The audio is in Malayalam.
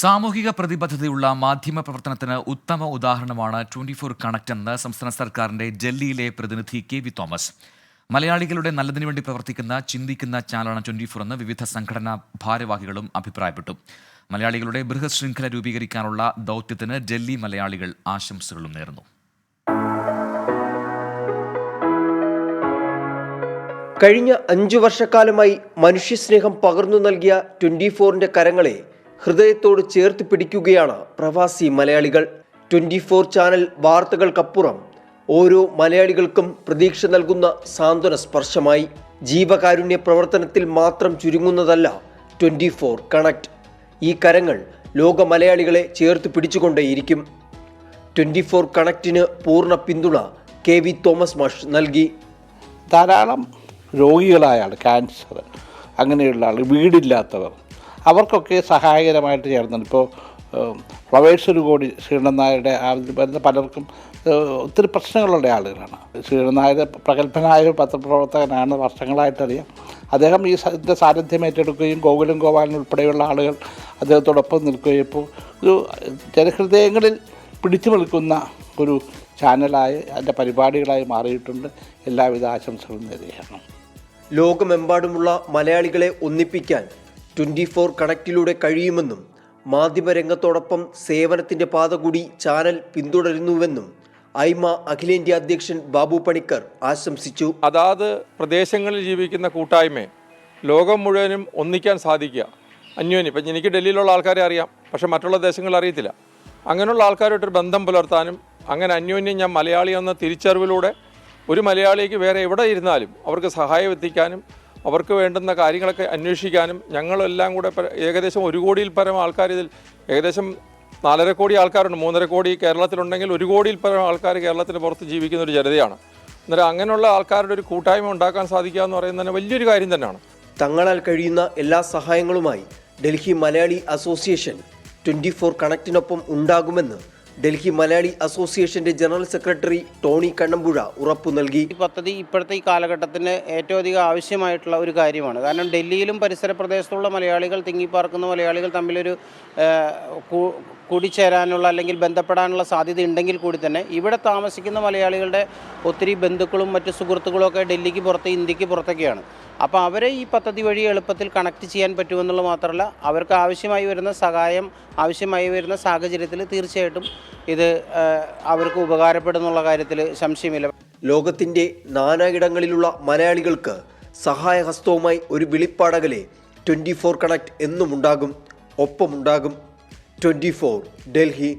സാമൂഹിക പ്രതിബദ്ധതയുള്ള മാധ്യമ പ്രവർത്തനത്തിന് ഉത്തമ ഉദാഹരണമാണ് ട്വന്റി ഫോർ കണക്ട് എന്ന് സംസ്ഥാന സർക്കാരിന്റെ ഡൽഹിയിലെ പ്രതിനിധി കെ വി തോമസ്. മലയാളികളുടെ നല്ലതിനു വേണ്ടി പ്രവർത്തിക്കുന്ന ചിന്തിക്കുന്ന ചാനലാണ് ട്വന്റി ഫോർ എന്ന് വിവിധ സംഘടനാ ഭാരവാഹികളും അഭിപ്രായപ്പെട്ടു. മലയാളികളുടെ ബൃഹത് ശൃംഖല രൂപീകരിക്കാനുള്ള ദൗത്യത്തിന് ഡൽഹി മലയാളികൾ ആശംസകളും നേർന്നു. കഴിഞ്ഞ അഞ്ചു വർഷക്കാലമായി മനുഷ്യസ്നേഹം പകർന്നു നൽകിയ ട്വന്റി ഫോറിന്റെ കരങ്ങളെ ഹൃദയത്തോട് ചേർത്ത് പിടിക്കുകയാണ് പ്രവാസി മലയാളികൾ. ട്വന്റി ഫോർ ചാനൽ വാർത്തകൾക്കപ്പുറം ഓരോ മലയാളികൾക്കും പ്രതീക്ഷ നൽകുന്ന സാന്ത്വന സ്പർശമായി. ജീവകാരുണ്യ പ്രവർത്തനത്തിൽ മാത്രം ചുരുങ്ങുന്നതല്ല ട്വന്റി ഫോർ കണക്ട്. ഈ കരങ്ങൾ ലോക മലയാളികളെ ചേർത്ത് പിടിച്ചുകൊണ്ടേയിരിക്കും. ട്വന്റി ഫോർ കണക്റ്റിന് പൂർണ പിന്തുണ കെ വി തോമസ് മാഷ് നൽകി. ധാരാളം രോഗികളായ ആൾ ക്യാൻസർ. അങ്ങനെയുള്ള ആൾ വീടില്ലാത്തവർ. അവർക്കൊക്കെ സഹായകരമായിട്ട് ചേർന്നുണ്ട് ഇപ്പോൾ ഫ്ലവേഴ്സ് ഒരു കോടി ശ്രീകണ്ഠൻ നായരുടെ വരുന്ന പലർക്കും ഒത്തിരി പ്രശ്നങ്ങളുള്ള ആളുകളാണ്. ശ്രീകണ്ഠൻ നായർ പ്രഗത്ഭനായ ഒരു പത്രപ്രവർത്തകനാണ് വർഷങ്ങളായിട്ടറിയാം. അദ്ദേഹം ഈ ഇതിന്റെ സാന്നിധ്യം ഏറ്റെടുക്കുകയും ഗോകുലം ഗോപാലൻ ഉൾപ്പെടെയുള്ള ആളുകൾ അദ്ദേഹത്തോടൊപ്പം നിൽക്കുകയും ഇപ്പോൾ ഒരു ജനഹൃദയങ്ങളിൽ പിടിച്ചു നിൽക്കുന്ന ഒരു ചാനലായി അതിന്റെ പരിപാടികളായി മാറിയിട്ടുണ്ട്. എല്ലാവിധ ആശംസകളും നേരുകയാണ്. ലോകമെമ്പാടുമുള്ള മലയാളികളെ ഒന്നിപ്പിക്കാൻ ട്വന്റി ഫോർ കണക്റ്റിലൂടെ കഴിയുമെന്നും മാധ്യമരംഗത്തോടൊപ്പം സേവനത്തിന്റെ പാത കൂടി ചാനൽ പിന്തുടരുന്നുവെന്നും ഐമ അഖിലേന്ത്യാ അധ്യക്ഷൻ ബാബു പണിക്കർ ആശംസിച്ചു. അതാത് പ്രദേശങ്ങളിൽ ജീവിക്കുന്ന കൂട്ടായ്മയെ ലോകം മുഴുവനും ഒന്നിക്കാൻ സാധിക്കുക. അന്യോന്യം ഇപ്പം എനിക്ക് ഡൽഹിയിലുള്ള ആൾക്കാരെ അറിയാം പക്ഷെ മറ്റുള്ള ദേശങ്ങളിൽ അറിയത്തില്ല. അങ്ങനെയുള്ള ആൾക്കാരുമായിട്ടൊരു ബന്ധം പുലർത്താനും അങ്ങനെ അന്യോന്യം ഞാൻ മലയാളി എന്ന തിരിച്ചറിവിലൂടെ ഒരു മലയാളിക്ക് വേറെ എവിടെ ഇരുന്നാലും അവർക്ക് സഹായം എത്തിക്കാനും അവർക്ക് വേണ്ടുന്ന കാര്യങ്ങളൊക്കെ അന്വേഷിക്കാനും ഞങ്ങളെല്ലാം കൂടെ ഏകദേശം ഒരു കോടിയിൽ പരം ആൾക്കാർ ഇതിൽ ഏകദേശം നാലര കോടി ആൾക്കാരുണ്ട്. മൂന്നര കോടി കേരളത്തിലുണ്ടെങ്കിൽ ഒരു കോടിയിൽ പരം ആൾക്കാർ കേരളത്തിന് പുറത്ത് ജീവിക്കുന്ന ഒരു ജനതയാണ്. അന്നേരം അങ്ങനെയുള്ള ആൾക്കാരുടെ ഒരു കൂട്ടായ്മ ഉണ്ടാക്കാൻ സാധിക്കുക എന്ന് പറയുന്നത് വലിയൊരു കാര്യം തന്നെയാണ്. തങ്ങളാൽ കഴിയുന്ന എല്ലാ സഹായങ്ങളുമായി Delhi Malayali association twenty four കണക്റ്റിനൊപ്പം ഉണ്ടാകുമെന്ന് ഡൽഹി മലയാളി അസോസിയേഷന്റെ ജനറൽ സെക്രട്ടറി ടോണി കണ്ണമ്പുഴ ഉറപ്പു നൽകി. ഈ പദ്ധതി ഇപ്പോഴത്തെ ഈ കാലഘട്ടത്തിന് ഏറ്റവും അധികം ആവശ്യമായിട്ടുള്ള ഒരു കാര്യമാണ്. കാരണം ഡൽഹിയിലും പരിസര പ്രദേശത്തുള്ള മലയാളികൾ തിങ്ങിപ്പാർക്കുന്ന മലയാളികൾ തമ്മിലൊരു കൂടിച്ചേരാനുള്ള അല്ലെങ്കിൽ ബന്ധപ്പെടാനുള്ള സാധ്യത ഉണ്ടെങ്കിൽ കൂടി തന്നെ ഇവിടെ താമസിക്കുന്ന മലയാളികളുടെ ഒത്തിരി ബന്ധുക്കളും മറ്റു സുഹൃത്തുക്കളും ഒക്കെ ഡൽഹിക്ക് പുറത്ത് ഇന്ത്യയ്ക്ക് പുറത്തൊക്കെയാണ്. അപ്പോൾ അവരെ ഈ പദ്ധതി വഴി എളുപ്പത്തിൽ കണക്ട് ചെയ്യാൻ പറ്റുമെന്നുള്ളത് മാത്രമല്ല അവർക്ക് ആവശ്യമായി വരുന്ന സഹായം ആവശ്യമായി വരുന്ന സാഹചര്യത്തിൽ തീർച്ചയായിട്ടും ഇത് അവർക്ക് ഉപകാരപ്പെടുന്നുള്ള കാര്യത്തിൽ സംശയമില്ല. ലോകത്തിന്റെ നാനായിടങ്ങളിലുള്ള മലയാളികൾക്ക് സഹായഹസ്തവുമായി ഒരു വിളിപ്പാടകലെ ട്വന്റി ഫോർ കണക്ട് എന്നും ഉണ്ടാകും ഒപ്പമുണ്ടാകും ട്വന്റി ഫോർ ഡൽഹി